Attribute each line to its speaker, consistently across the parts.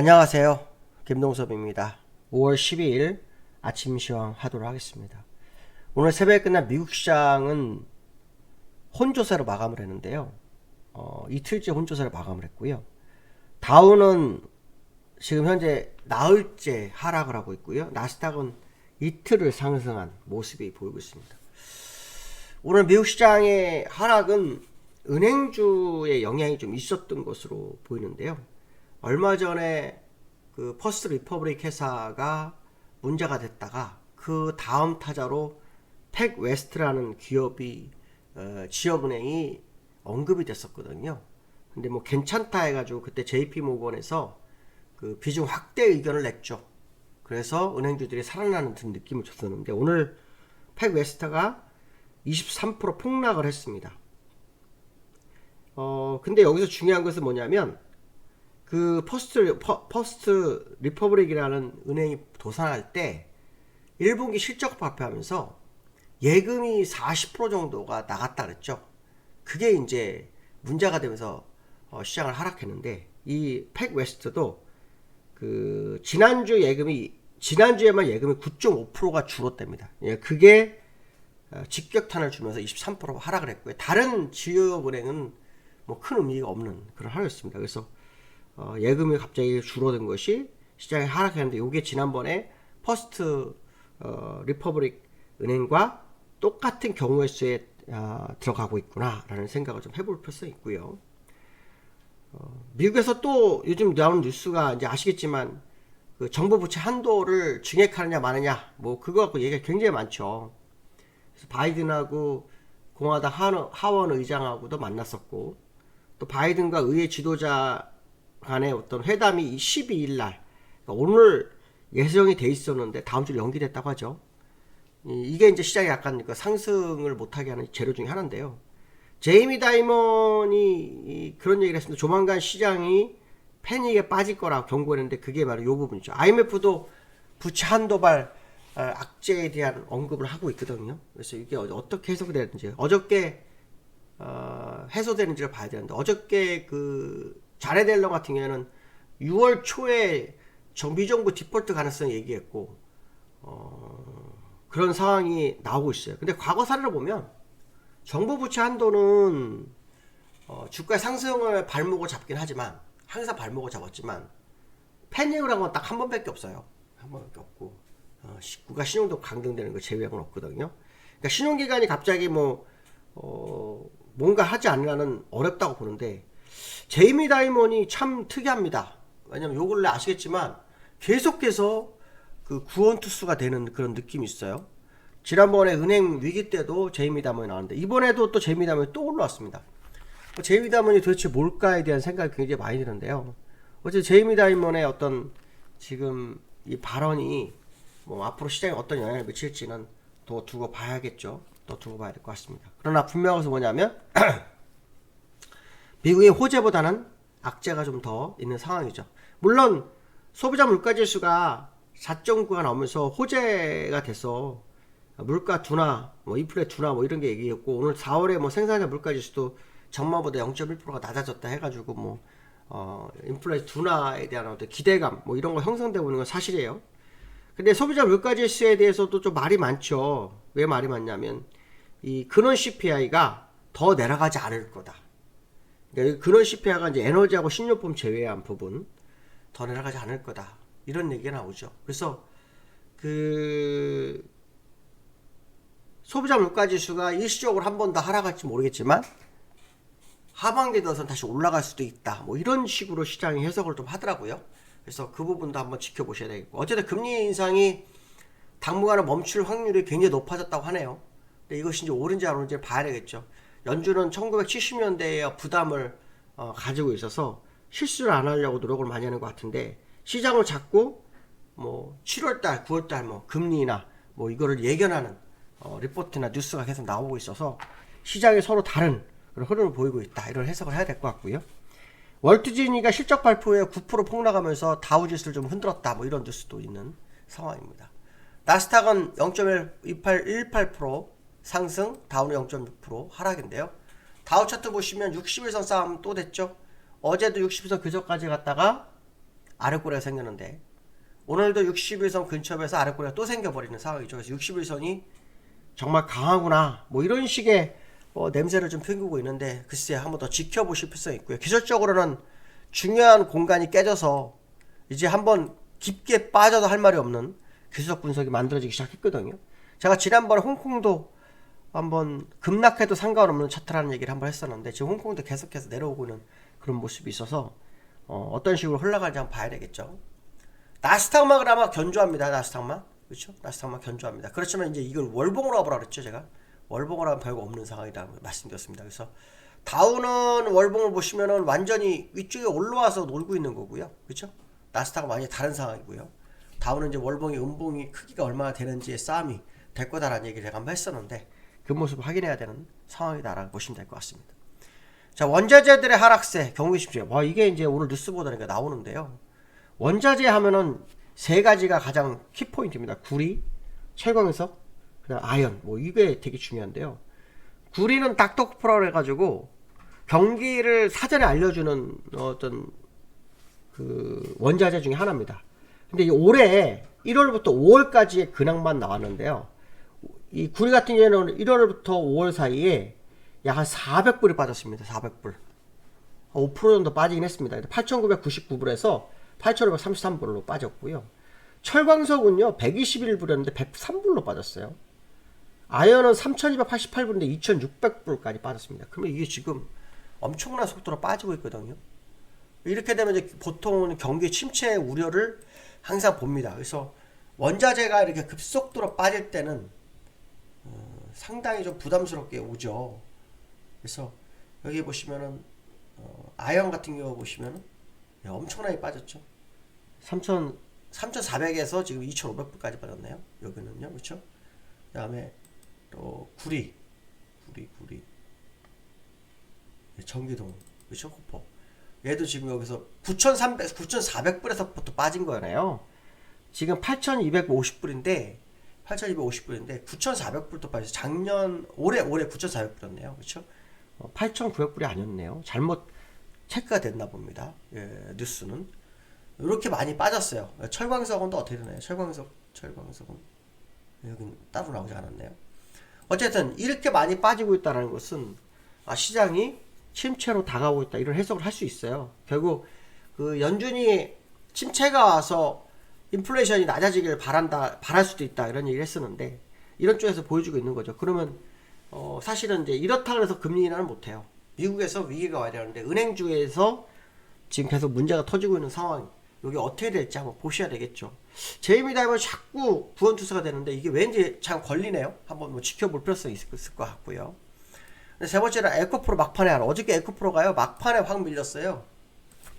Speaker 1: 안녕하세요. 김동섭입니다. 5월 12일 아침 시황 하도록 하겠습니다. 오늘 새벽에 끝난 미국 시장은 혼조세로 마감을 했는데요. 어, 이틀째 혼조세로 마감을 했고요. 다우는 지금 현재 나흘째 하락을 하고 있고요. 나스닥은 이틀을 상승한 모습이 보이고 있습니다. 오늘 미국 시장의 하락은 은행주의 영향이 좀 있었던 것으로 보이는데요. 얼마 전에 그 퍼스트 리퍼블릭 회사가 문제가 됐다가 그 다음 타자로 팩 웨스트라는 기업이 어, 지역은행이 언급이 됐었거든요. 근데 뭐 괜찮다 해가지고 그때 JP 모건에서 그 비중 확대 의견을 냈죠. 그래서 은행주들이 살아나는 듯한 느낌을 줬었는데 오늘 팩 웨스트가 23% 폭락을 했습니다. 어 근데 여기서 중요한 것은 뭐냐면 그 퍼스트 퍼, 퍼스트 리퍼블릭이라는 은행이 도산할 때 1분기 실적 발표하면서 예금이 40% 정도가 나갔다 그랬죠. 그게 이제 문제가 되면서 어, 시장을 하락했는데 이 팩 웨스트도 그 지난주 예금이 지난주에만 예금이 9.5%가 줄었답니다. 예, 그게 어, 직격탄을 주면서 23% 하락을 했고요. 다른 지역 은행은 뭐 큰 의미가 없는 그런 하루였습니다. 그래서 어, 예금이 갑자기 줄어든 것이 시장에 하락했는데 이게 지난번에 퍼스트 어, 리퍼블릭 은행과 똑같은 경우의 수에 어, 들어가고 있구나라는 생각을 좀 해볼 필요성이 있고요. 어, 미국에서 또 요즘 나오는 뉴스가 이제 아시겠지만 그 정부 부채 한도를 증액하느냐 마느냐 뭐 그거 갖고 얘기가 굉장히 많죠. 그래서 바이든하고 공화당 하원 의장하고도 만났었고 또 바이든과 의회 지도자 간의 어떤 회담이 12일 날 그러니까 오늘 예정이 돼 있었는데 다음 주로 연기됐다고 하죠. 이게 이제 시장에 약간 그 상승을 못하게 하는 재료 중에 하나인데요. 제이미 다이먼이 그런 얘기를 했습니다. 조만간 시장이 패닉에 빠질 거라고 경고했는데 그게 바로 이 부분이죠. IMF도 부채 한도발 어, 악재에 대한 언급을 하고 있거든요. 그래서 이게 어떻게 해석되는지 어저께 어, 해소되는지를 봐야 되는데 어저께 그 자네 델러 같은 경우에는 6월 초에 정비정부 디폴트 가능성 얘기했고 어, 그런 상황이 나오고 있어요. 근데 과거 사례를 보면 정부 부채 한도는 어, 주가 상승을 발목을 잡긴 하지만 항상 발목을 잡았지만 패닉을 한 건 딱 한 번밖에 없어요. 한 번밖에 없고 어, 국가 신용도 강등되는 거 제외하고는 없거든요. 그러니까 신용기관이 갑자기 뭐 어, 뭔가 하지 않으려는 어렵다고 보는데 제이미 다이먼이 참 특이합니다. 왜냐면 요 근래 아시겠지만 계속해서 그 구원 투수가 되는 그런 느낌이 있어요. 지난번에 은행 위기 때도 제이미 다이먼이 나왔는데 이번에도 또 제이미 다이먼이 또 올라왔습니다. 뭐 제이미 다이먼이 도대체 뭘까에 대한 생각이 굉장히 많이 드는데요. 어제 제이미 다이먼의 어떤 지금 이 발언이 뭐 앞으로 시장에 어떤 영향을 미칠지는 더 두고 봐야겠죠. 더 두고 봐야 될 것 같습니다. 그러나 것은 뭐냐면 미국의 호재보다는 악재가 좀 더 있는 상황이죠. 물론 소비자 물가 지수가 4.9가 나오면서 호재가 돼서 물가 둔화, 뭐 인플레 둔화 뭐 이런 게 얘기했고 오늘 4월에 뭐 생산자 물가 지수도 전망보다 0.1%가 낮아졌다 해가지고 뭐 어, 인플레 둔화에 대한 어떤 기대감 뭐 이런 거 형성되고 있는 건 사실이에요. 근데 소비자 물가 지수에 대해서도 좀 말이 많죠. 왜 말이 많냐면 이 근원 CPI가 더 내려가지 않을 거다. 그러니까 근원 CPI가 이제 에너지하고 식료품 제외한 부분 더 내려가지 않을 거다. 이런 얘기가 나오죠. 그래서 그 소비자 물가 지수가 일시적으로 한 번 더 하락할지 모르겠지만 하반기 들어서 다시 올라갈 수도 있다. 뭐 이런 식으로 시장이 해석을 좀 하더라고요. 그래서 그 부분도 한번 지켜보셔야 되겠고 어쨌든 금리 인상이 당분간은 멈출 확률이 굉장히 높아졌다고 하네요. 근데 이것이 이제 옳은지 안 옳은지 봐야 되겠죠. 연준은 1970년대에 부담을 어, 가지고 있어서 실수를 안 하려고 노력을 많이 하는 것 같은데 시장을 잡고 뭐 7월달, 9월달 뭐 금리나 뭐 이거를 예견하는 어, 리포트나 뉴스가 계속 나오고 있어서 시장이 서로 다른 그런 흐름을 보이고 있다 이런 해석을 해야 될 것 같고요. 월트지니가 실적 발표 후에 9% 폭락하면서 다우지수를 좀 흔들었다 뭐 이런 뉴스도 있는 상황입니다. 나스닥은 0.18% 상승, 다우는 0.6% 하락인데요. 다우 차트 보시면 60일선 싸움 또 됐죠. 어제도 60일선 그저까지 갔다가 아랫꼬리가 생겼는데 오늘도 60일선 근처에서 아랫꼬리가 또 생겨버리는 상황이죠. 그래서 60일선이 정말 강하구나. 뭐 이런 식의 어, 냄새를 좀 풍기고 있는데 글쎄 한번 더 지켜보실 필요성이 있고요. 기술적으로는 중요한 공간이 깨져서 이제 한번 깊게 빠져도 할 말이 없는 기술적 분석이 만들어지기 시작했거든요. 제가 지난번에 홍콩도 한번 급락해도 상관없는 차트라는 얘기를 한번 했었는데 지금 홍콩도 계속해서 내려오고 있는 그런 모습이 있어서 어, 떤 식으로 흘러가는지 한번 봐야 되겠죠. 나스닥만 그나마 견조합니다. 나스닥만 그렇죠? 나스닥만 견조합니다. 그렇지만 이제 이걸 월봉으로 와보라 그랬죠 제가 월봉으로 하면 별거 없는 상황이다 말씀드렸습니다. 그래서 다우는 월봉을 보시면은 완전히 위쪽에 올라와서 놀고 있는 거고요. 그렇죠? 나스닥은 완전히 다른 상황이고요. 다우는 이제 월봉이 음봉이 크기가 얼마나 되는지의 싸움이 될 거다라는 얘기를 제가 한번 했었는데 그 모습을 확인해야 되는 상황이다라고 보시면 될 것 같습니다. 자 원자재들의 하락세 경기 십시오. 와 이게 이제 오늘 뉴스 보다니까 나오는데요. 원자재 하면은 세 가지가 가장 키포인트입니다. 구리, 철광석, 그다음 아연. 뭐 이게 되게 중요한데요. 구리는 닥터프라고 해가지고 경기를 사전에 알려주는 어떤 그 원자재 중에 하나입니다. 근데 이 올해 1월부터 5월까지의 근황만 나왔는데요. 이 구리 같은 경우에는 1월부터 5월 사이에 약 한 400불이 빠졌습니다. 400불. 5% 정도 빠지긴 했습니다. 8,999불에서 8,533불로 빠졌고요. 철광석은요, 121불이었는데 103불로 빠졌어요. 아연은 3,288불인데 2,600불까지 빠졌습니다. 그러면 이게 지금 엄청난 속도로 빠지고 있거든요. 이렇게 되면 이제 보통은 경기 침체 우려를 항상 봅니다. 그래서 원자재가 이렇게 급속도로 빠질 때는 어, 상당히 좀 부담스럽게 오죠. 그래서 여기 보시면은 어, 아연 같은 경우 보시면은 예, 엄청나게 빠졌죠. 3,000 3,400에서 지금 2,500불까지 빠졌네요. 여기는요, 그렇죠? 그다음에 또 구리, 구리, 구리, 예, 전기동, 그렇죠? 호포. 얘도 지금 여기서 9,300, 9,400불에서부터 빠진 거잖아요. 지금 8,250불인데 8,250불인데 9,400불도 빠져서 작년 올해 올해 9,400불이었네요. 그렇죠? 어, 8,900불이 아니었네요. 잘못 체크가 됐나 봅니다. 예, 뉴스는 이렇게 많이 빠졌어요. 철광석은 또 어떻게 되나요? 철광석, 철광석은 여기 따로 나오지 않았네요. 어쨌든 이렇게 많이 빠지고 있다는 것은 아, 시장이 침체로 다가오고 있다 이런 해석을 할 수 있어요. 결국 그 연준이 침체가 와서 인플레이션이 낮아지길 바란다 바랄 수도 있다 이런 얘기를 했었는데 이런 쪽에서 보여주고 있는 거죠. 그러면 어, 사실은 이제 이렇다 그래서 금리 인하는 못해요. 미국에서 위기가 와야 되는데 은행주에서 지금 계속 문제가 터지고 있는 상황 여기 어떻게 될지 한번 보셔야 되겠죠. 제이미 다이버 자꾸 구원투수가 되는데 이게 왠지 참 걸리네요. 한번 뭐 지켜볼 필요성이 있을, 있을 것 같고요. 세 번째는 에코프로 막판에 하나. 어저께 에코프로가요 막판에 확 밀렸어요.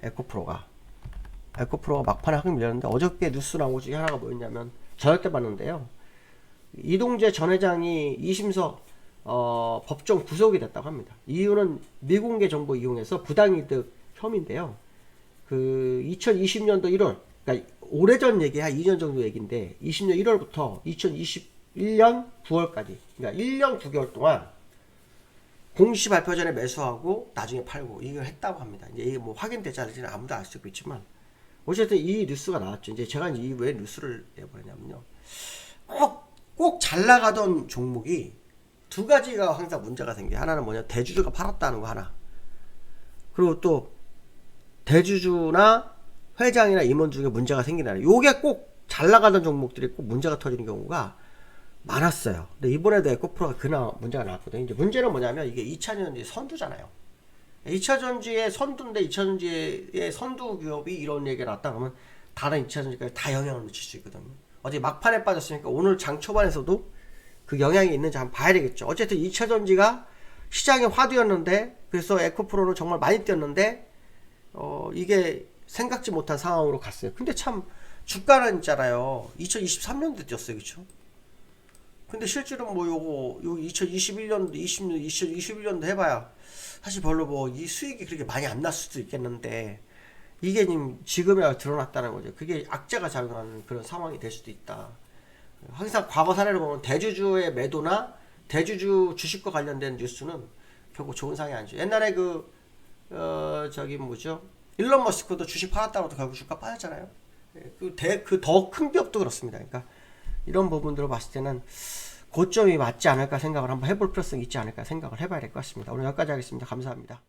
Speaker 1: 에코프로가 에코프로가 막판에 확 밀렸는데 어저께 뉴스 나온 것 중에 하나가 뭐였냐면 저녁 때 봤는데요. 이동재 전 회장이 2심서 어, 법정 구속이 됐다고 합니다. 이유는 미공개 정보 이용해서 부당이득 혐의인데요. 그 2020년도 1월, 그러니까 오래전 얘기 한 2년 정도 얘기인데 20년 1월부터 2021년 9월까지, 그러니까 1년 9개월 동안 공시 발표 전에 매수하고 나중에 팔고 이걸 했다고 합니다. 이제 이게 뭐 확인되지 않을지는 아무도 알 수 있지만 어쨌든 이 뉴스가 나왔죠. 이제 제가 이제 왜 뉴스를 내보내냐면요. 꼭 꼭 잘 나가던 종목이 두 가지가 항상 문제가 생겨. 하나는 뭐냐 대주주가 팔았다는 거 하나. 그리고 또 대주주나 회장이나 임원 중에 문제가 생기나. 요게 꼭 잘 나가던 종목들이 꼭 문제가 터지는 경우가 많았어요. 근데 이번에도 에코프로가 그나 문제가 나왔거든요. 이제 문제는 뭐냐면 이게 2차전지 선두잖아요. 2차전지의 선두인데 2차전지의 선두 기업이 이런 얘기가 났다 그러면 다른 2차전지까지 다 영향을 미칠 수 있거든요. 어제 막판에 빠졌으니까 오늘 장 초반에서도 그 영향이 있는지 한번 봐야 되겠죠. 어쨌든 2차전지가 시장의 화두였는데 그래서 에코프로는 정말 많이 뛰었는데 어 이게 생각지 못한 상황으로 갔어요. 근데 참 주가는 있잖아요. 2023년도 뛰었어요. 그렇죠? 근데 실제로 뭐 요거 요 2021년도 20년 2021년도 해봐야 사실 별로 뭐 이 수익이 그렇게 많이 안 났을 수도 있겠는데 이게 지금 지금이야 드러났다는 거죠. 그게 악재가 작용하는 그런 상황이 될 수도 있다. 항상 과거 사례를 보면 대주주의 매도나 대주주 주식과 관련된 뉴스는 결국 좋은 상이 아니죠. 옛날에 그, 어, 저기 뭐죠? 일론 머스크도 주식 팔았다고 도 결국 주가 빠졌잖아요. 예, 그더 큰 기업도 그렇습니다. 그러니까 이런 부분들을 봤을 때는 고점이 맞지 않을까 생각을 한번 해볼 필요성이 있지 않을까 생각을 해봐야 될 것 같습니다. 오늘 여기까지 하겠습니다. 감사합니다.